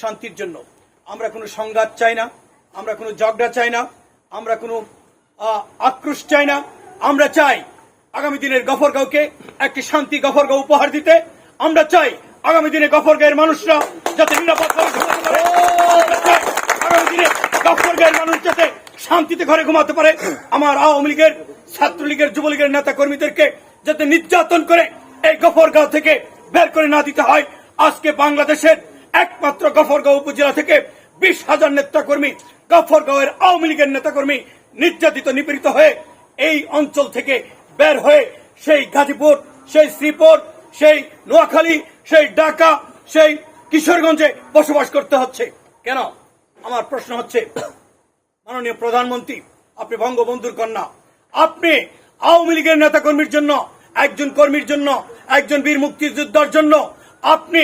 শান্তির জন্য। আমরা কোনো সংঘাত চাই না, আমরা কোনো ঝগড়া চাই না, আমরা কোনো আক্রোশ চাই না। আমরা চাই আগামী দিনের গফরগাঁওকে একটি শান্তি গফরগাঁও উপহার দিতে। আমরা চাই আগামী দিনে গফরগাঁয়ের মানুষরা যাতে নিরাপদভাবে ঘুমাতে পারে। আগামী দিনে গফরগাঁয়ের মানুষ যাতে শান্তিতে ঘরে ঘুমাতে পারে। আমার আওয়ামী লীগের, ছাত্রলীগের, যুবলীগের নেতা কর্মীদেরকে যাতে নির্যাতন করে এই গফরগাঁও থেকে বের করে না দিতে হয়। আজকে বাংলাদেশের একমাত্র গফরগাঁও উপজেলা থেকে বিশ হাজার নেতাকর্মী, গফরগাঁওয়ের আওয়ামী লীগের নেতাকর্মী নির্যাতিত, নিপীড়িত হয়ে এই অঞ্চল থেকে বের হয়ে সেই গাজীপুর, সেই শ্রীপুর, সেই নোয়াখালী, সেই ঢাকা, সেই কিশোরগঞ্জে বসবাস করতে হচ্ছে। কেন? আমার প্রশ্ন হচ্ছে, মাননীয় প্রধানমন্ত্রী, আপনি বঙ্গবন্ধুর কন্যা। আপনি আওয়ামী লীগের নেতা কর্মীর জন্য, একজন কর্মীর জন্য, একজন বীর মুক্তিযোদ্ধার জন্য, আপনি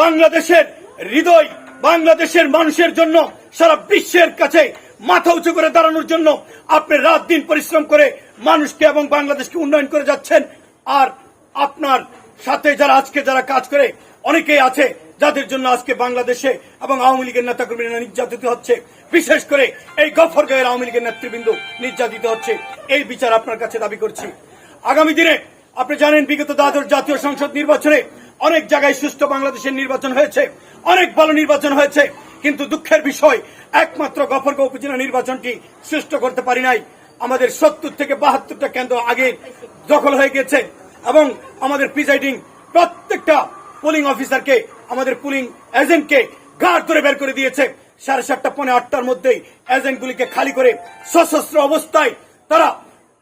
বাংলাদেশের হৃদয় বাংলাদেশের মানুষের জন্য সারা বিশ্বের কাছে মাথা উঁচু করে দাঁড়ানোর জন্য আপনি রাত দিন পরিশ্রম করে মানুষকে এবং বাংলাদেশকে উন্নয়ন করে যাচ্ছেন। আর আপনার সাথে যারা আজকে যারা কাজ করে, অনেকেই আছে যাদের জন্য আজকে বাংলাদেশে এবং আওয়ামী লীগের নেতাকর্মীরা নির্যাতিত হচ্ছে। বিশেষ করে এই গফরগাঁয়ের আওয়ামী লীগের নেতৃবৃন্দ নির্যাতিত হচ্ছে। এই বিচার আপনার কাছে দাবি করছি। আগামী দিনে, আপনি জানেন বিগত দ্বাদশ জাতীয় সংসদ নির্বাচনে অনেক জায়গায় সুষ্ঠু বাংলাদেশের নির্বাচন হয়েছে, অনেক ভালো নির্বাচন হয়েছে, কিন্তু দুঃখের বিষয়, একমাত্র গফরগাঁও উপজেলা নির্বাচনটি সুষ্ঠু করতে পারি নাই। আমাদের সত্তর থেকে বাহাত্তরটা কেন্দ্র আগে দখল হয়ে গেছে এবং আমাদের প্রিজাইডিং প্রত্যেকটা পুলিং অফিসারকে আমাদের পুলিং এজেন্টকে গাঢ় ধরে বের করে দিয়েছে। সাড়ে সাতটা, পৌনে আটটার মধ্যেই এজেন্টগুলিকে খালি করে সশস্ত্র অবস্থায় তারা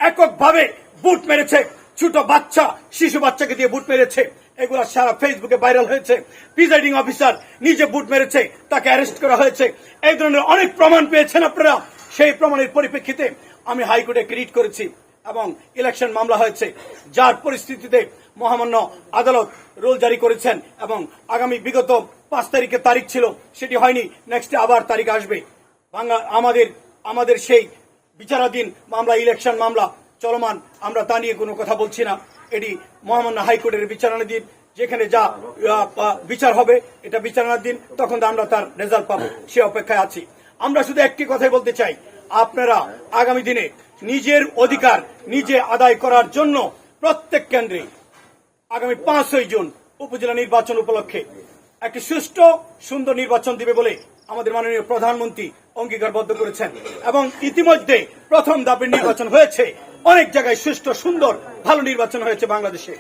এককভাবে বুট মেরেছে। ছোট বাচ্চা, শিশু বাচ্চাকে দিয়ে বুট মেরেছে। এগুলো সারা ফেসবুকে ভাইরাল হয়েছে। প্রিজাইডিং অফিসার নিজে বুট মেরেছে, তাকে অ্যারেস্ট করা হয়েছে। এই ধরনের অনেক প্রমাণ পেয়েছেন আপনারা। সেই প্রমাণের পরিপ্রেক্ষিতে আমি হাইকোর্টে ক্রিট করেছি এবং ইলেকশন মামলা হয়েছে। যার পরিস্থিতিতে মহামান্য আদালত রুল জারি করেছেন এবং আগামী বিগত পাঁচ তারিখে তারিখ ছিল, সেটি হয়নি। নেক্সটে আবার তারিখ আসবে। বাংলা আমাদের আমাদের সেই বিচারাধীন মামলা ইলেকশন মামলা চলমান। আমরা তা নিয়ে কোনো কথা বলছি না। এটি মহামান্য হাইকোর্টের বিচারণাধীন যেখানে যা বিচার হবে, এটা বিচারণাধীন তখন আমরা তার রেজাল্ট পাবো, সে অপেক্ষায় আছি। আমরা শুধু একটি কথাই বলতে চাই, আপনারা আগামী দিনে নিজের অধিকার নিজে আদায় করার জন্য প্রত্যেক কেন্দ্রে আগামী পাঁচই জুন উপজেলা নির্বাচন উপলক্ষে একটি সুষ্ঠু, সুন্দর নির্বাচন দিবে বলে আমাদের মাননীয় প্রধানমন্ত্রী অঙ্গীকারবদ্ধ করেছেন। এবং ইতিমধ্যে প্রথম ধাপের নির্বাচন হয়েছে। অনেক জায়গায় সুষ্ঠু, সুন্দর, ভালো নির্বাচন হয়েছে বাংলাদেশে।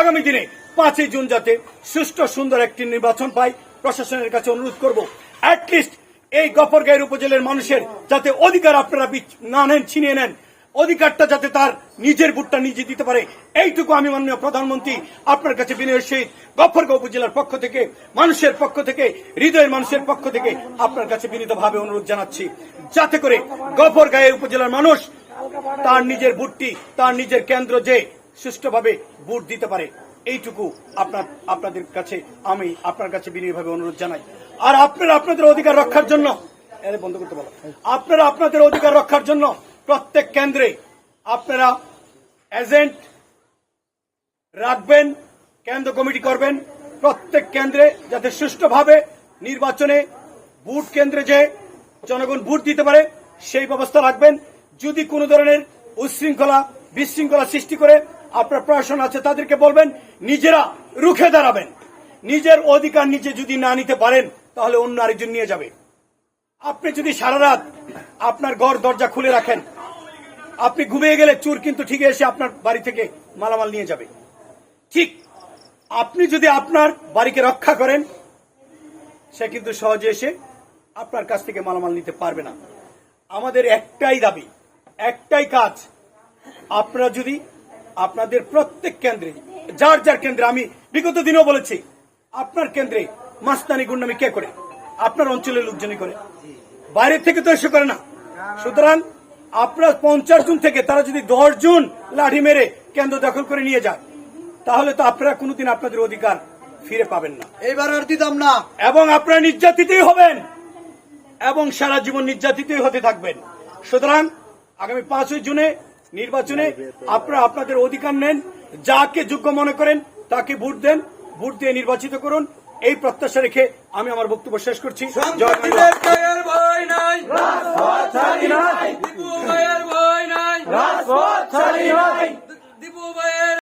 আগামী দিনে পাঁচই জুন যাতে সুষ্ঠু, সুন্দর একটি নির্বাচন পাই, প্রশাসনের কাছে অনুরোধ করব অ্যাটলিস্ট এই গফরগাঁয়ের উপজেলার মানুষের যাতে অধিকার আপনারা না নেন, ছিনিয়ে নেন। অধিকারটা যাতে তার নিজের ভোটটা নিজে দিতে পারে। এইটুকু আমি মাননীয় প্রধানমন্ত্রী আপনার কাছে বিনয়ের সহিত গফরগাঁও উপজেলার পক্ষ থেকে, মানুষের পক্ষ থেকে, হৃদয়ের মানুষের পক্ষ থেকে আপনার কাছে বিনীতভাবে অনুরোধ জানাচ্ছি। যাতে করে গফরগাঁয়ের উপজেলার মানুষ তার নিজের ভোটটি তার নিজের কেন্দ্র যে সুষ্ঠুভাবে ভোট দিতে পারে, এইটুকু আপনার, আপনাদের কাছে আমি আপনার কাছে বিনয়ভাবে অনুরোধ জানাই। আর আপনারা আপনাদের অধিকার রক্ষার জন্য বন্ধ করতে বলো, আপনারা আপনাদের অধিকার রক্ষার জন্য প্রত্যেক কেন্দ্রে আপনারা এজেন্ট রাখবেন, কেন্দ্র কমিটি করবেন, প্রত্যেক কেন্দ্রে যাতে সুষ্ঠুভাবে নির্বাচনে বুথ কেন্দ্রে যে জনগণ ভোট দিতে পারে, সেই ব্যবস্থা রাখবেন। যদি কোনো ধরনের উচ্ছৃঙ্খলা বিশৃঙ্খলা সৃষ্টি করে আপনার প্রশাসন আছে, তাদেরকে বলবেন, নিজেরা রুখে দাঁড়াবেন। নিজের অধিকার নিজে যদি না নিতে পারেন, তাহলে অন্য আরেকজন নিয়ে যাবে। আপনি যদি সারা রাত আপনার ঘর দরজা খুলে রাখেন, আপনি ঘুমিয়ে গেলে চুর কিন্তু ঠিক এসে আপনার বাড়ি থেকে মালামাল নিয়ে যাবে। ঠিক আপনি যদি আপনার বাড়িকে রক্ষা করেন, সে কিন্তু সহজে এসে আপনার কাছ থেকে মালামাল নিতে পারবে না। আমাদের একটাই দাবি একটাই কাজ। আপনারা যদি আপনাদের প্রত্যেক কেন্দ্রে যার যার কেন্দ্রে আমি বিগত দিনও বলেছি আপনার কেন্দ্রে মাস্তানি গুন্ডামি কে করে? আপনার অঞ্চলের লোকজনই করে। বাইরের থেকে তো এসে করে না। সুতরাং আপনার পঞ্চাশ জন থেকে তারা যদি দশ জন লাঠি মেরে কেন্দ্র দখল করে নিয়ে যায় তাহলে তো আপনারা কোনোদিন আপনাদের অধিকার ফিরে পাবেন না। এইবার আর দিতাম না। এবং আপনারা নির্যাতিতই হবেন। এবং সারা জীবন নির্যাতিতই হতে থাকবেন। সুতরাং আগামী পাঁচই জুনে নির্বাচনে আপনারা আপনাদের অধিকার নেন যাকে যোগ্য মনে করেন তাকে ভোট দেন ভোট দিয়ে নির্বাচিত করুন। এই প্রত্যাশা রেখে আমি আমার বক্তব্য শেষ করছি। জয়